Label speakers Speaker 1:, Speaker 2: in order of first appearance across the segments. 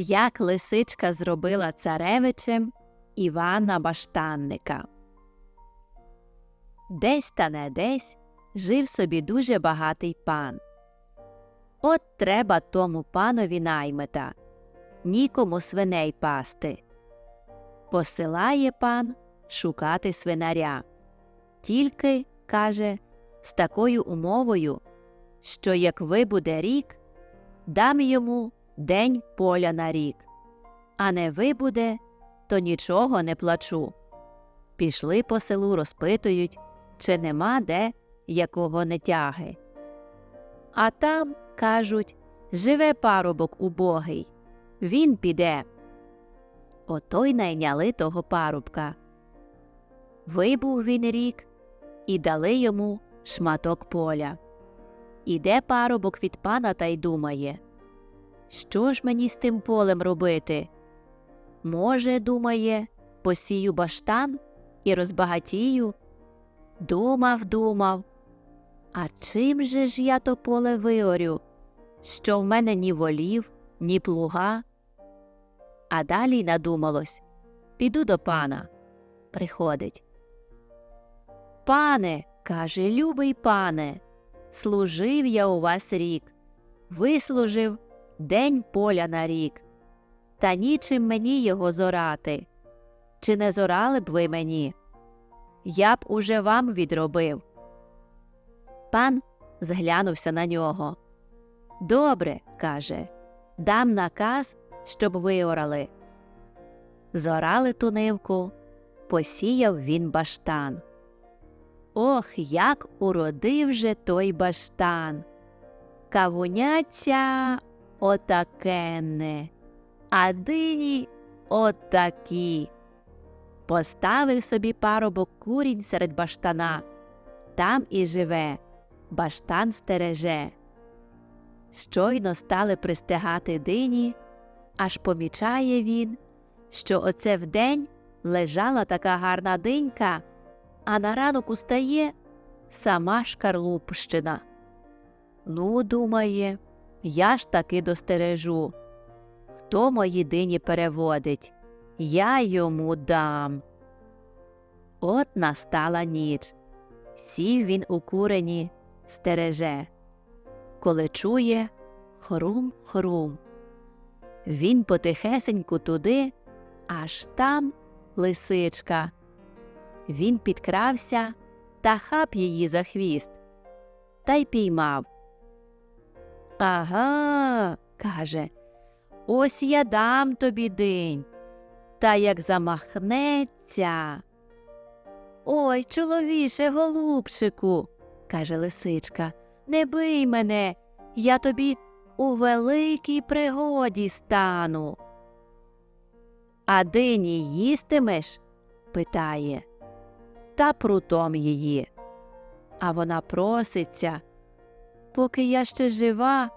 Speaker 1: як лисичка зробила царевичем Івана Баштанника. Десь та не десь жив собі дуже багатий пан. От треба тому панові наймита, нікому свиней пасти. Посилає пан шукати свинаря. Тільки, каже, з такою умовою, що як вибуде рік, дам йому день поля на рік, а не вибуде, то нічого не плачу. Пішли по селу, розпитують, чи нема де якого не тяги. А там, кажуть, живе парубок убогий, він піде. Ото й найняли того парубка. Вибув він рік і дали йому шматок поля. Іде парубок від пана та й думає, що ж мені з тим полем робити? Може, думає, посію баштан і розбагатію? Думав, думав. А чим же ж я то поле виорю, що в мене ні волів, ні плуга? А далі надумалось піду до пана. Приходить. Пане, каже, любий пане, служив я у вас рік, вислужив день поля на рік, та нічим мені його зорати. Чи не зорали б ви мені? Я б уже вам відробив. Пан зглянувся на нього. Добре, каже, дам наказ, щоб виорали. Зорали ту нивку, посіяв він баштан. Ох, як уродив же той баштан. Кавуняця отакенне, а дині отакі. Поставив собі парубок курінь серед баштана, там і живе, баштан стереже. Щойно стали пристигати дині, аж помічає він, що оце вдень лежала така гарна динька, а на ранок устає сама шкарлупщина. Ну, думає, я ж таки достережу. Хто мої дині переводить, я йому дам. От настала ніч. Сів він у курені, стереже. Коли чує хрум-хрум. Він потихесеньку туди, аж там лисичка. Він підкрався та хап її за хвіст та й піймав. Ага, каже, ось я дам тобі день. Та як замахнеться. Ой, чоловіше, голубчику, каже лисичка, не бий мене, я тобі у великій пригоді стану. А дині їстимеш? питає, та прутом її. А вона проситься. Поки я ще жива,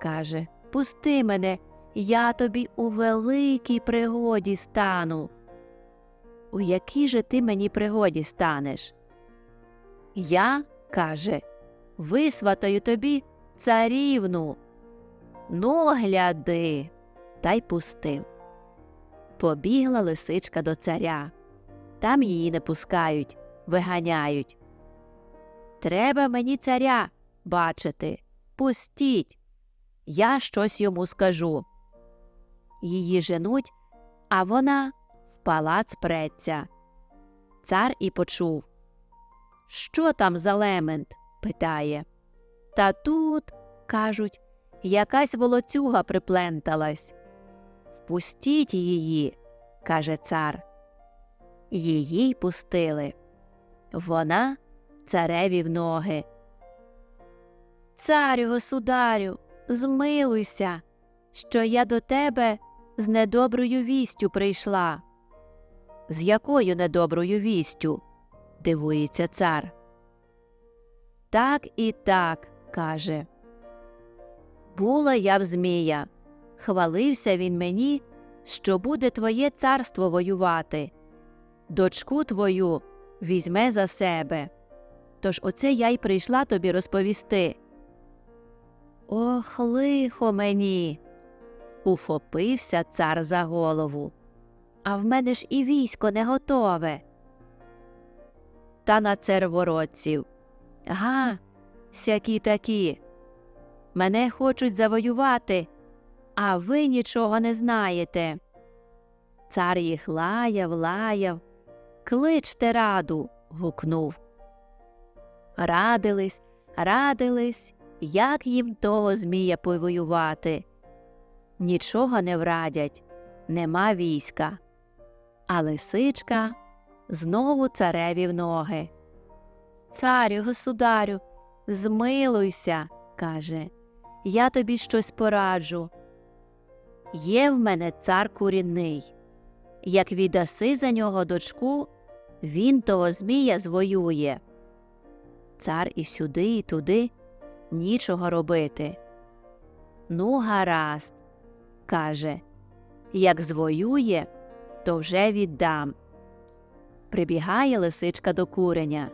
Speaker 1: каже, пусти мене, я тобі у великій пригоді стану. У якій же ти мені пригоді станеш? Я, каже, висватаю тобі царівну. Ну, гляди, та й пустив. Побігла лисичка до царя. Там її не пускають, виганяють. Треба мені царя бачити. Пустіть. Я щось йому скажу. Її женуть, а вона в палац преться. Цар і почув. Що там за лемент? питає. Та тут, кажуть, якась волоцюга припленталась. Впустіть її, каже цар. Її й пустили. Вона цареві в ноги. Царю, государю, змилуйся, що я до тебе з недоброю вістю прийшла. З якою недоброю вістю? дивується цар. Так і так, каже. Була я в Змія. Хвалився він мені, що буде твоє царство воювати. Дочку твою візьме за себе. Тож оце я й прийшла тобі розповісти. Ох, лихо мені. Уфопився цар за голову. А в мене ж і військо не готове. Та на цервородців. Га, сякі такі. Мене хочуть завоювати, а ви нічого не знаєте. Цар їх лаяв, лаяв. Кличте раду. гукнув. Радились, радились, як їм того Змія повоювати. Нічого не врадять, нема війська. А лисичка знову цареві в ноги. Царю, государю, змилуйся, каже, я тобі щось пораджу. Є в мене цар курінний. Як віддаси за нього дочку, він того Змія звоює. Цар і сюди, і туди нічого робити. Ну, гаразд, каже, як звоює, то вже віддам. Прибігає лисичка до куреня.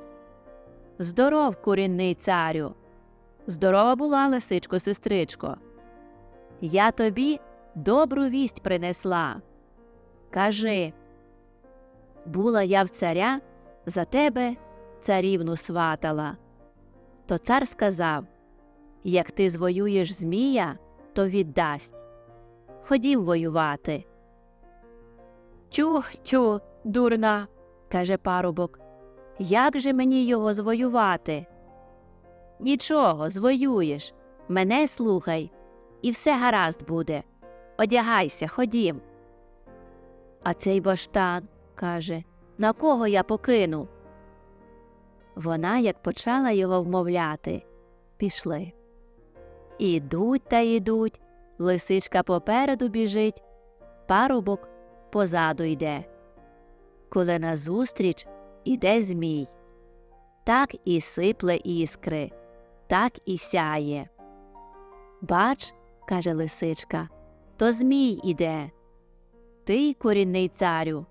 Speaker 1: Здоров, курінний царю. Здорова була, лисичко, сестричко. Я тобі добру вість принесла. Кажи, була я в царя, за тебе царівну сватала. То цар сказав Як ти звоюєш Змія, то віддасть. Ходів воювати. Чух, чу, дурна, каже парубок. Як же мені його звоювати? Нічого, звоюєш. Мене слухай, і все гаразд буде. Одягайся, ходім. А цей баштан каже На кого я покину? Вона, як почала його вмовляти, пішли. Ідуть та йдуть, лисичка попереду біжить, парубок позаду йде. Коли назустріч іде Змій. Так і сипле іскри, так і сяє. Бач, каже лисичка, то Змій іде. Ти, корінний царю,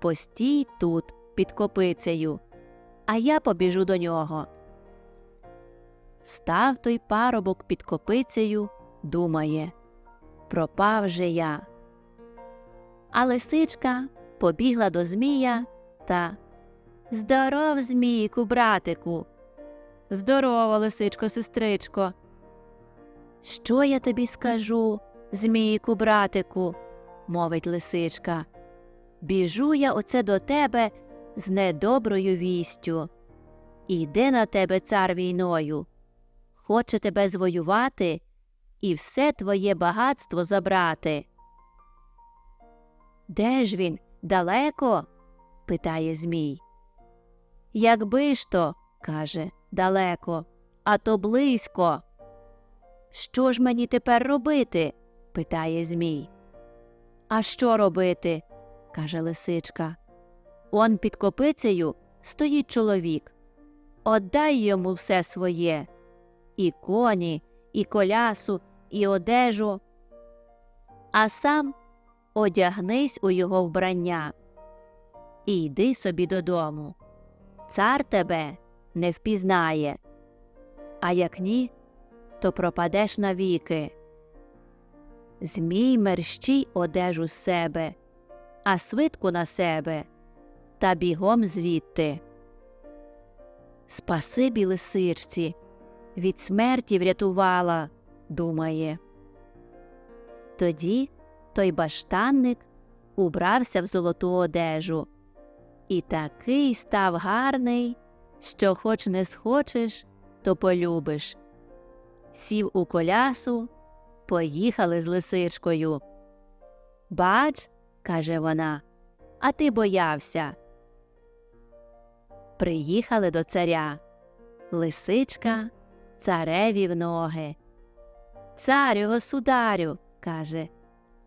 Speaker 1: постій тут під копицею, а я побіжу до нього. Став той парубок під копицею, думає пропав же я. А лисичка побігла до Змія та Здоров, Змійку, братику. Здорова, лисичко, сестричко. Що я тобі скажу, Змійку, братику? мовить лисичка. Біжу я оце до тебе з недоброю вістю. Іде на тебе цар війною. Хоче тебе звоювати і все твоє багатство забрати. Де ж він? Далеко? питає Змій. Якби ж то, каже, далеко, а то близько. Що ж мені тепер робити? питає Змій. А що робити? каже лисичка. Он під копицею стоїть чоловік. Отдай йому все своє і коні, і колясу, і одежу, а сам одягнись у його вбрання і йди собі додому. Цар тебе не впізнає, а як ні, то пропадеш навіки. Змій мерщій одежу з себе, а свитку на себе та бігом звідти. Спасибі лисичці, від смерті врятувала, думає. Тоді той баштанник убрався в золоту одежу і такий став гарний, що хоч не схочеш, то полюбиш. Сів у колясу, поїхали з лисичкою. Бач, каже вона, а ти боявся. Приїхали до царя. Лисичка цареві в ноги. Царю, государю, каже,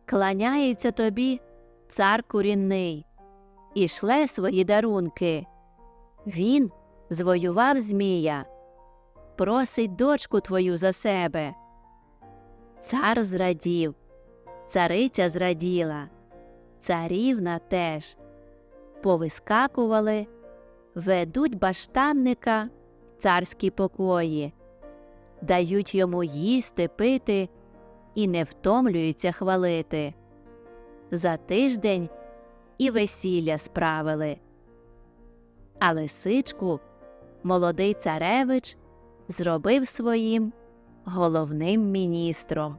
Speaker 1: кланяється тобі цар курінний і шле свої дарунки. Він звоював Змія, просить дочку твою за себе. Цар зрадів, цариця зраділа, царівна теж. Повискакували, ведуть баштанника в царські покої, дають йому їсти, пити, і не втомлюються хвалити. За тиждень і весілля справили. А лисичку молодий царевич зробив своїм головним міністром.